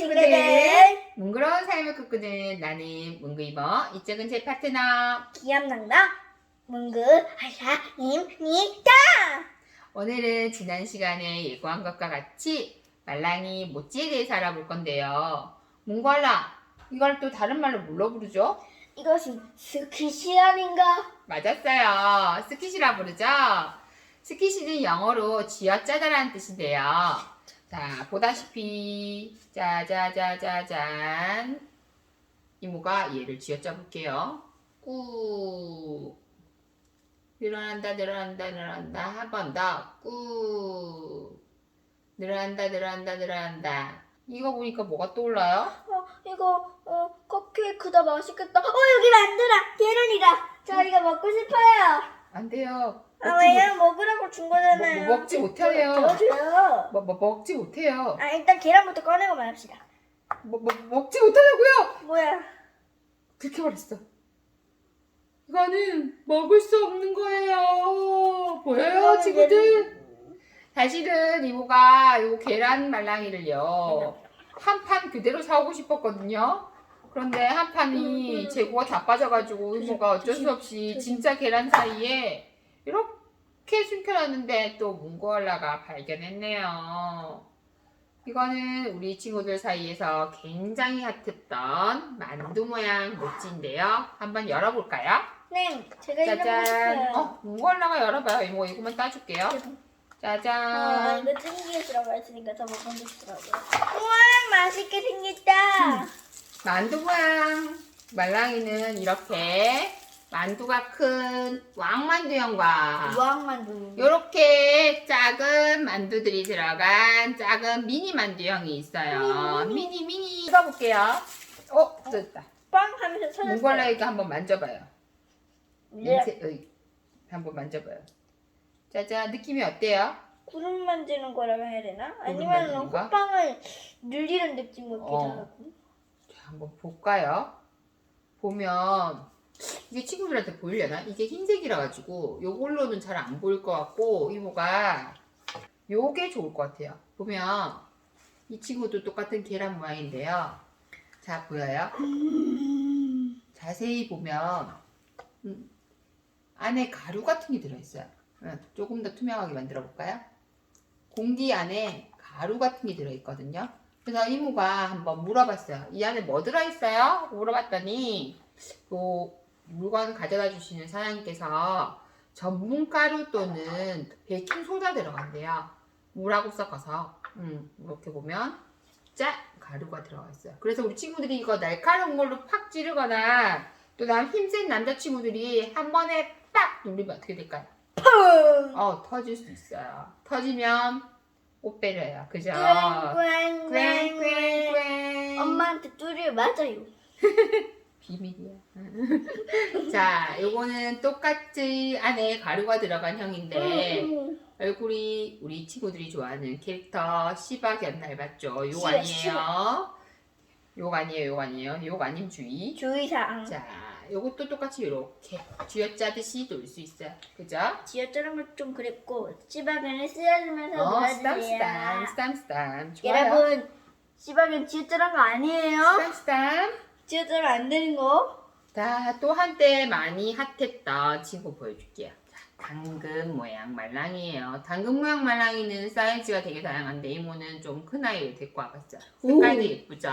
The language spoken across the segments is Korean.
친구들. 뭉그러운 삶을 꿈꾸는 나는 뭉그이버 이쪽은 제 파트너. 기암낭다 문구 하샤입니다. 오늘은 지난 시간에 예고한 것과 같이 말랑이 모찌에 대해서 알아볼 건데요. 뭉걸라 이걸 또 다른 말로 뭘로 부르죠? 이것은 스키시 아닌가? 맞았어요. 스키시라 부르죠. 스키시는 영어로 쥐어짜다라는 뜻인데요 자 보다시피. 짜자자자잔 이모가 얘를 쥐어짜 볼게요. 꾹 늘어난다 늘어난다 늘어난다. 한 번더꾹 늘어난다 늘어난다 늘어난다. 이거 보니까 뭐가 떠올라요? 어 이거 어 컵케이크다 맛있겠다. 어 여기 만두다 계란이다. 저 이거 먹고 싶어요. 안 돼요 아 왜요 먹으라고 준 거잖아요 뭐, 뭐 먹지 못해요. 못, 뭐, 뭐, 먹지 못해요 아 일단 계란부터 꺼내고 말합시다 뭐, 뭐, 먹지 못하냐고요? 뭐야 그렇게 말했어. 이거는 먹을 수 없는 거예요. 보여요, 친구들? 사실은 이모가 요 계란 말랑이를요. 한 판 그대로 사오고 싶었거든요. 그런데 한 판이 재고가 다 빠져가지고 이모가 어쩔 수 없이 진짜 계란 사이에 이렇게 숨겨놨는데 또 문고알라가 발견했네요. 이거는 우리 친구들 사이에서 굉장히 핫했던 만두 모양 모찌인데요. 한번 열어볼까요? 네 제가 짜잔. 어, 문고알라가 열어봐요. 이모 이거만 따줄게요. 아 짜잔. 이거 ting기에 들어가 있으니까 더 먹고 싶더라고요 우와 맛있게 생겼다 만두 모양 말랑이는 이렇게 만두가 큰 왕만두형과 우왕만두 이렇게 작은 만두들이 들어간 작은 미니 만두형이 있어요. 미니 미니 읽어볼게요. 어, 됐다. 빵 하면서 터졌어요 문걸레이가 한번 만져봐요. 네. 인체, 어이, 한번 만져봐요. 짜잔, 느낌이 어때요? 구름 만지는 거라고 해야 되나? 아니면 만지는 거? 호빵을 늘리는 느낌 같기도 어. 하고 자, 한번 볼까요? 보면 이게 친구들한테 보이려나? 이게 흰색이라 가지고 요걸로는 잘 안 보일 것 같고 이모가 요게 좋을 것 같아요. 보면 이 친구도 똑같은 계란 모양인데요. 자 보여요? 자세히 보면 음, 안에 가루 같은 게 들어있어요. 응, 조금 더 투명하게 만들어 볼까요? 공기 안에 가루 같은 게 들어있거든요. 그래서 이모가 한번 물어봤어요. 이 안에 뭐 들어있어요? 물어봤더니 그 물건 가져다 주시는 사장님께서 전분가루 또는 베이킹소다 들어간대요. 물하고 섞어서 음, 이렇게 보면 짜 가루가 들어가 있어요. 그래서 우리 친구들이 이거 날카로운 걸로 팍 찌르거나 또 남 힘센 남자친구들이 한 번에 딱 누르면 어떻게 될까요? 펑! 어 터질 수 있어요. 터지면 옷 베려요. 그죠? 꽝꽝꽝 꽝꽝꽝 엄마한테 뚜리를 맞아요 비밀이야. 자, 요거는 똑같이 안에 가루가 들어간 형인데 음, 얼굴이 우리 친구들이 좋아하는 캐릭터 시바견 닮았죠. 요 시바, 아니에요. 요 아니에요. 요 아니에요. 요 아님 주의. 주의사항 자, 요것도 똑같이 이렇게 쥐어짜듯이 놀 수 있어요. 그죠? 지어짜는 걸좀 그랬고 씨바견을 쓰여주면서 어, 스담 놀아주세요 스담. 좋아요. 여러분 씨바견 지어짜는 거 아니에요 스담. 지어짜면 안 되는 거 자, 또 한때 많이 핫했던 친구 보여줄게요. 자, 당근 모양 말랑이에요. 당근 모양 말랑이는 사이즈가 되게 다양한데 이모는 좀 큰 아이를 데리고 와봤어요. 색깔도 오. 예쁘죠?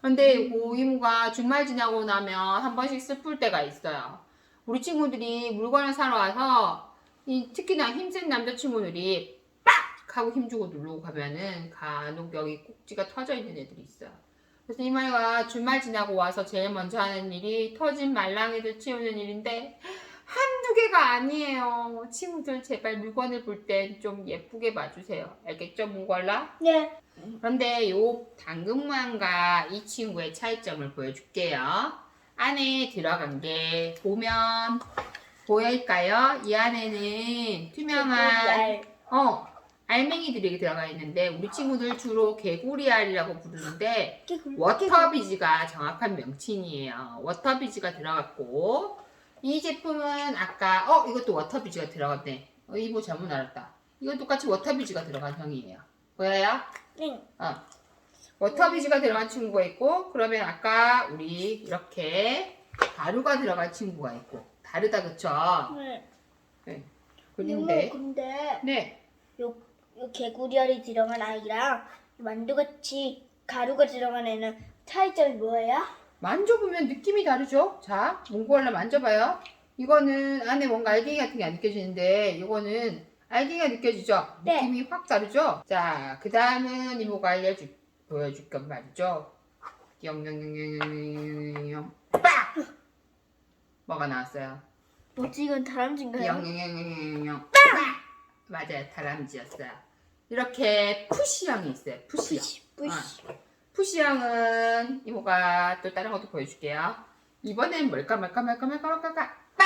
근데 이거 이모가 주말 지나고 나면 한 번씩 슬플 때가 있어요. 우리 친구들이 물건을 사러 와서 이 특히나 힘센 남자친구들이 빡! 하고 힘주고 누르고 가면은 간혹 여기 꼭지가 터져 있는 애들이 있어요. 그래서 이마이가 주말 지나고 와서 제일 먼저 하는 일이 터진 말랑이들 치우는 일인데 한두 개가 아니에요. 친구들 제발 물건을 볼 땐 좀 예쁘게 봐주세요. 알겠죠, 문걸라? 네 그런데 요 당근 모양과 이 친구의 차이점을 보여줄게요. 안에 들어간 게 보면 보일까요? 이 안에는 투명한 어 알맹이들이 들어가 있는데 우리 친구들 주로 개구리알이라고 부르는데 워터비즈가 정확한 명칭이에요. 워터비즈가 들어갔고 이 제품은 아까 어 이것도 워터비즈가 들어갔네. 어, 이모 잘못 알았다. 이건 똑같이 워터비즈가 들어간 형이에요. 보여요? 네. 어. 워터비즈가 들어간 친구가 있고 그러면 아까 우리 이렇게 가루가 들어간 친구가 있고 다르다 그쵸? 네. 그런데 이모, 근데 네 요, 요 개구리알이 들어간 아이랑 만두같이 가루가 들어간 애는 차이점이 뭐예요? 만져보면 느낌이 다르죠? 자 몽골라 만져봐요 이거는 안에 뭔가 알갱이 같은 게 안 느껴지는데 이거는 알갱이가 느껴지죠? 네. 느낌이 확 다르죠? 자 그 다음은 이모가 알려줄 보여줄 건 말이죠 영영영영영영영 빡! 뭐가 나왔어요? 뭐지 이건 다람쥐인가요? 영영영영영 맞아요. 다람쥐였어요. 이렇게 푸시형이 있어요. 푸시형. 뿌시 뿌시. 푸시형은 이모가 또 다른 것도 보여줄게요. 이번엔 뭘까 말까 말까 말까 말까 말까? 빠!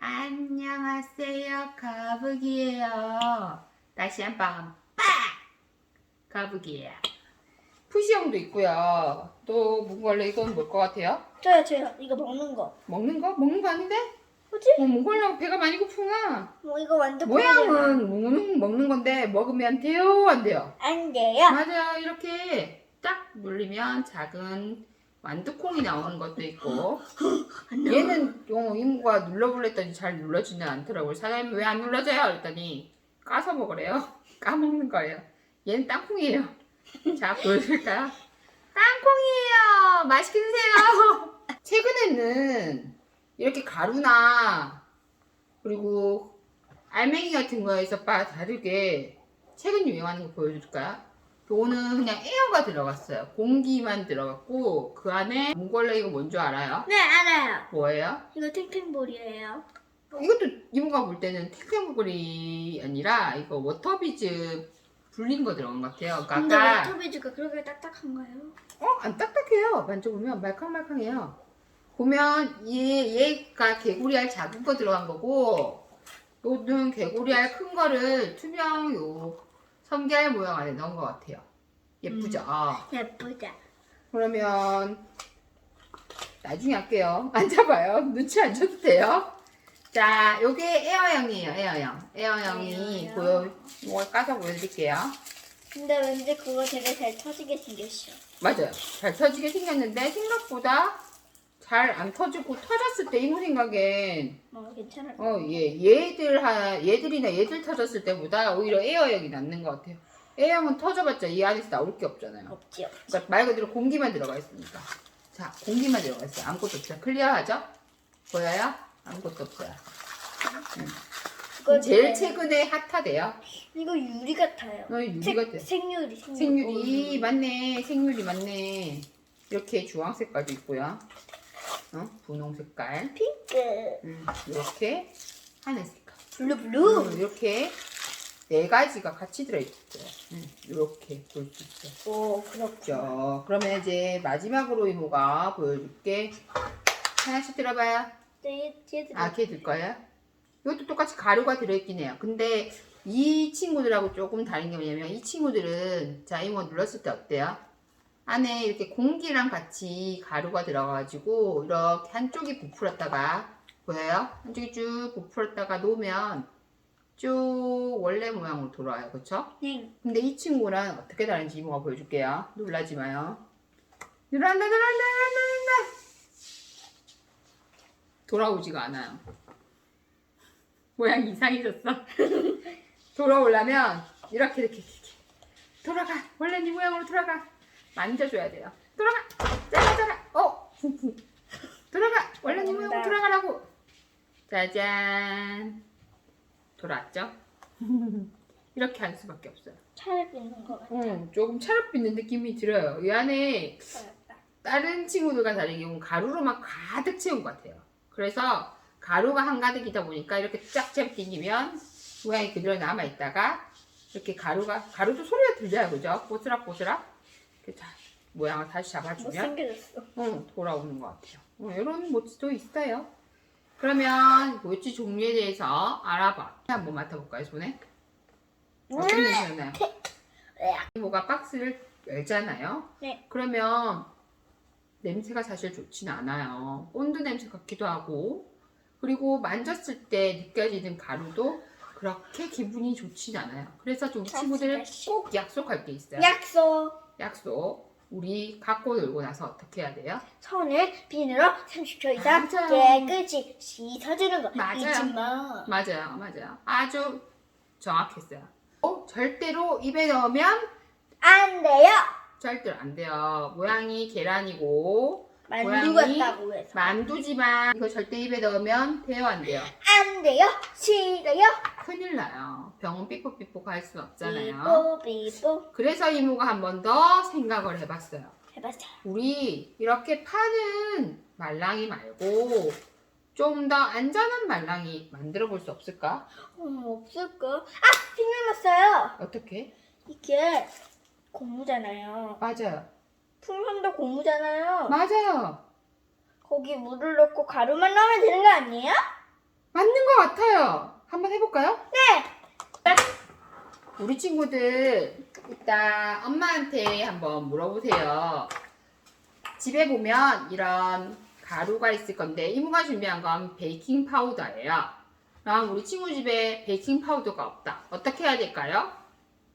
안녕하세요. 거북이에요. 다시 한 번. 빠! 거북이에요. 푸시형도 있고요. 또 몽골레 이건 뭘 것 같아요? 저요 저요. 이거 먹는 거. 먹는 거? 먹는 거 아닌데? 뭐지? 어, 몽골레 배가 많이 고프나? 뭐 이거 완전 모양은 먹는, 먹는 건데 먹으면 돼요 안 돼요? 안 돼요. 맞아요. 이렇게 딱 눌리면 작은 완두콩이 나오는 것도 있고. 얘는 어, 이모가 눌러볼래 했더니 잘 눌러지는 않더라고요. 사장님 왜 안 눌러져요? 그랬더니 까서 먹으래요. 까먹는 거예요. 얘는 땅콩이에요. 자 보여줄까요? 땅콩이에요. 맛있게 드세요. 최근에는 이렇게 가루나 그리고 알맹이 같은 거에서 바 다르게 최근 유행하는 거 보여줄까요? 요거는 그냥 에어가 들어갔어요. 공기만 들어갔고 그 안에 몽골레 이거 뭔 줄 알아요? 네 알아요 뭐예요? 이거 탱탱볼이에요 이것도 이모가 볼 때는 탱탱볼이 아니라 이거 워터비즈 불린 거 들어간 것 같아요. 그러니까 근데 아까 워터비즈가 그렇게 딱딱한가요? 어? 안 딱딱해요. 만져보면 말캉말캉해요. 보면 얘, 얘가 개구리알 작은 거 들어간 거고 요는 개구리알 큰 거를 투명 요 성게알 모양 안에 넣은 것 같아요. 예쁘죠? 예쁘다 그러면 나중에 할게요. 앉아봐요. 눈치 안 줘도 돼요. 자, 요게 에어형이에요. 에어형. 에어형이 에어형. 보여, 이걸 까서 보여드릴게요. 근데 왠지 그거 되게 잘 터지게 생겼어 맞아요. 잘 터지게 생겼는데 생각보다 잘 안 터지고 터졌을 때 이모 생각엔 어 괜찮을 것 어, 얘, 얘들 하, 얘들이나 얘들 터졌을 때보다 오히려 에어형이 낫는 것 같아요. 에어형은 터져봤자 이 안에서 나올 게 없잖아요. 없지요 그러니까 말 그대로 공기만 들어가 있으니까. 자, 공기만 들어가 있어요. 아무것도 없어요. 클리어하죠? 보여요? 아무것도 없어요. 이거 제일 되게- 최근에 핫하대요. 이거 유리 같아요 어, 유리 색- 같아. 생유리 생유리 생유리 맞네. 생유리 맞네. 이렇게 주황 색깔도 있고요. 어? 분홍 색깔. 핑크 음, 이렇게 하늘 색깔. 블루 블루 음, 이렇게 네 가지가 같이 들어있어요. 음, 이렇게 볼 수 있어요. 오 그렇죠 그렇죠. 그러면 이제 마지막으로 이모가 보여줄게. 하나씩 들어봐요. 뒤에 뒤에 아, 걔 들 거예요? 이것도 똑같이 가루가 들어있긴 해요. 근데 이 친구들하고 조금 다른 게 뭐냐면 이 친구들은 자 이모 눌렀을 때 어때요? 안에 이렇게 공기랑 같이 가루가 들어가가지고 이렇게 한쪽이 부풀었다가 보여요? 한쪽이 쭉 부풀었다가 놓으면 쭉 원래 모양으로 돌아와요. 그쵸? 네. 근데 이 친구랑 어떻게 다른지 이모가 보여줄게요. 놀라지 마요. 늘어난다, 늘어난다, 늘어난다. 돌아오지가 않아요. 모양이 이상해졌어. 돌아오려면 이렇게 이렇게 이렇게 돌아가. 원래 네 모양으로 돌아가. 만져줘야 돼요. 돌아가. 짜라 짜라. 어. 돌아가. 원래 네 모양으로 돌아가라고. 짜잔. 돌아왔죠? 이렇게 할 수밖에 없어요. 차를 빗는 거 같아 응, 조금 차갑있는 느낌이 들어요. 이 안에 맞다. 다른 친구들과 다르게 이건 가루로만 가득 채운 것 같아요. 그래서 가루가 한가득이다 보니까 이렇게 쫙 잡히면 모양이 그대로 남아있다가 이렇게 가루가, 가루도 소리가 들려요. 그죠? 보스락보스락. 이렇게 자, 모양을 다시 잡아주면 못생겨졌어 응, 돌아오는 것 같아요. 어, 이런 모찌도 있어요. 그러면 모찌 종류에 대해서 알아봐. 한번 맡아볼까요, 손에? 어떤 냄새 나요? 으악. 이모가 박스를 열잖아요. 네. 그러면 냄새가 사실 좋진 않아요. 본드 냄새 같기도 하고 그리고 만졌을 때 느껴지는 가루도 그렇게 기분이 좋진 않아요. 그래서 좀 친구들. 꼭 약속할 게 있어요. 약속 약속. 우리 갖고 놀고 나서 어떻게 해야 돼요? 손을 비누로 30초 이상 맞아요. 깨끗이 씻어주는 거 맞아요. 잊지 마. 맞아요, 맞아요. 아주 정확했어요. 어, 절대로 입에 넣으면 안 돼요. 절대로 안 돼요. 모양이 계란이고 만두 모양이 같다고 해서. 만두지만 이거 절대 입에 넣으면 돼요, 안 돼요? 안 돼요. 싫어요. 큰일 나요. 병원 삐뽀삐뽀 갈 수는 없잖아요. 삐뽀 삐뽀 그래서 이모가 한 번 더 생각을 해봤어요. 해봤어요. 우리 이렇게 파는 말랑이 말고 좀 더 안전한 말랑이 만들어 볼 수 없을까? 어, 없을까? 아 생각났어요. 어떻게? 이게 고무잖아요. 맞아요. 풍선도 고무잖아요. 맞아요. 거기 물을 넣고 가루만 넣으면 되는 거 아니에요? 맞는 것 같아요. 한번 해볼까요? 네. 우리 친구들 이따 엄마한테 한번 물어보세요. 집에 보면 이런 가루가 있을 건데 이모가 준비한 건 베이킹 파우더예요. 그럼 우리 친구 집에 베이킹 파우더가 없다. 어떻게 해야 될까요?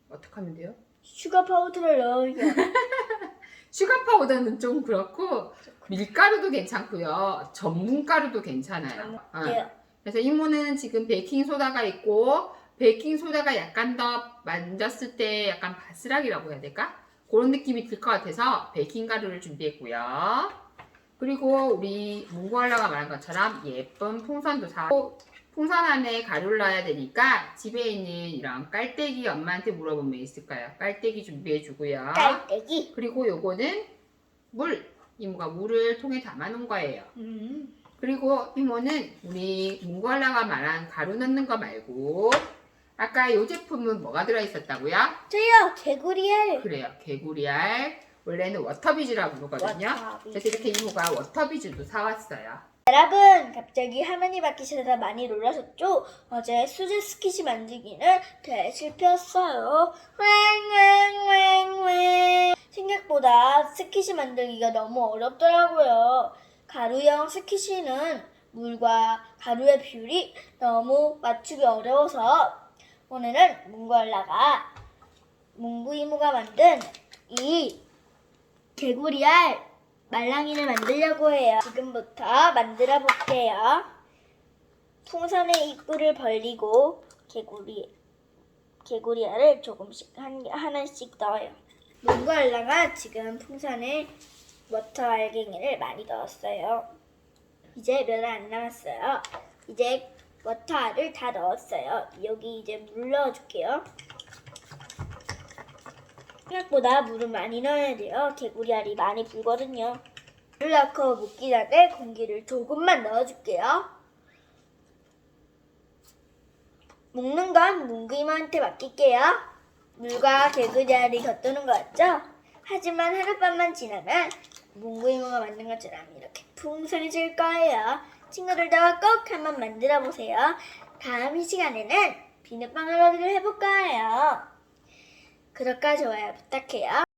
어떻게 하면 돼요? 슈가 파우더를 넣어요. 슈가 파우더는 좀 그렇고 밀가루도 괜찮고요. 전분가루도 괜찮아요. 어. 어때요? 그래서 이모는 지금 베이킹 소다가 있고 베이킹 소다가 약간 더 만졌을 때 약간 바스락이라고 해야 될까? 그런 느낌이 들 것 같아서 베이킹 가루를 준비했고요. 그리고 우리 문구알라가 말한 것처럼 예쁜 풍선도 사고 풍선 안에 가루를 넣어야 되니까 집에 있는 이런 깔때기 엄마한테 물어보면 있을까요? 깔때기 준비해 주고요. 깔때기. 그리고 요거는 물 이모가 물을 통에 담아 놓은 거예요. 음. 그리고 이모는 우리 문구알라가 말한 가루 넣는 거 말고 아까 요 제품은 뭐가 들어 있었다고요? 저요 개구리알. 그래요 개구리알 원래는 워터비즈라고 부르거든요 워터비즈. 그래서 이렇게 이모가 워터비즈도 사왔어요 여러분 갑자기 화면이 바뀌셔서 많이 놀라셨죠? 어제 수제 스키시 만들기는 대 실패했어요. 왱왱왱왱 생각보다 스키시 만들기가 너무 어렵더라고요. 가루형 스키시는 물과 가루의 비율이 너무 맞추기 어려워서 오늘은 문구알라가 문구 이모가 만든 이 개구리알 말랑이를 만들려고 해요. 지금부터 만들어 볼게요. 풍선의 입구를 벌리고 개구리 개구리알을 조금씩 한, 하나씩 넣어요. 문구알라가 지금 풍선에 워터 알갱이를 많이 넣었어요. 이제 몇알안 남았어요. 이제 워터알을 다 넣었어요. 여기 이제 물 넣어줄게요. 생각보다 물을 많이 넣어야 돼요. 개구리알이 많이 불거든요. 물을 넣고 묻기 전에 공기를 조금만 넣어줄게요. 먹는 건 문구이모한테 맡길게요. 물과 개구리알이 겉도는 것 같죠? 하지만 하룻밤만 지나면 문구이모가 만든 것처럼 이렇게 풍선이 질 거예요. 친구들도 꼭 한번 만들어 보세요. 다음 이 시간에는 비눗방울놀이를 해볼 거예요. 구독과 좋아요 부탁해요.